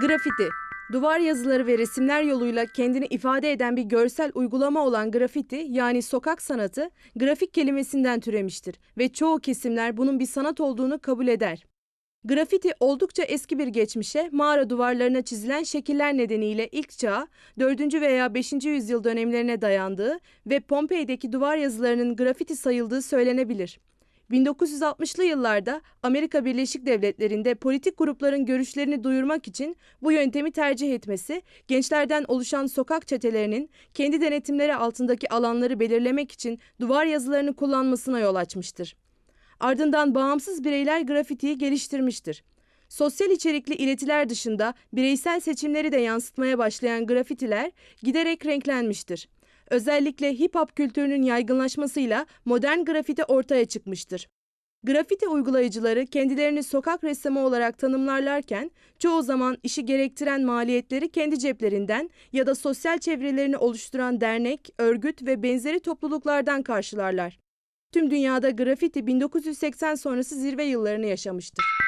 Grafiti. Duvar yazıları ve resimler yoluyla kendini ifade eden bir görsel uygulama olan grafiti yani sokak sanatı grafik kelimesinden türemiştir ve çoğu kesimler bunun bir sanat olduğunu kabul eder. Grafiti oldukça eski bir geçmişe mağara duvarlarına çizilen şekiller nedeniyle ilk çağa 4. veya 5. yüzyıl dönemlerine dayandığı ve Pompei'deki duvar yazılarının grafiti sayıldığı söylenebilir. 1960'lı yıllarda Amerika Birleşik Devletleri'nde politik grupların görüşlerini duyurmak için bu yöntemi tercih etmesi, gençlerden oluşan sokak çetelerinin kendi denetimleri altındaki alanları belirlemek için duvar yazılarını kullanmasına yol açmıştır. Ardından bağımsız bireyler grafitiyi geliştirmiştir. Sosyal içerikli iletiler dışında bireysel seçimleri de yansıtmaya başlayan grafitiler giderek renklenmiştir. Özellikle hip hop kültürünün yaygınlaşmasıyla modern grafiti ortaya çıkmıştır. Grafiti uygulayıcıları kendilerini sokak ressamı olarak tanımlarlarken çoğu zaman işi gerektiren maliyetleri kendi ceplerinden ya da sosyal çevrelerini oluşturan dernek, örgüt ve benzeri topluluklardan karşılarlar. Tüm dünyada grafiti 1980 sonrası zirve yıllarını yaşamıştır.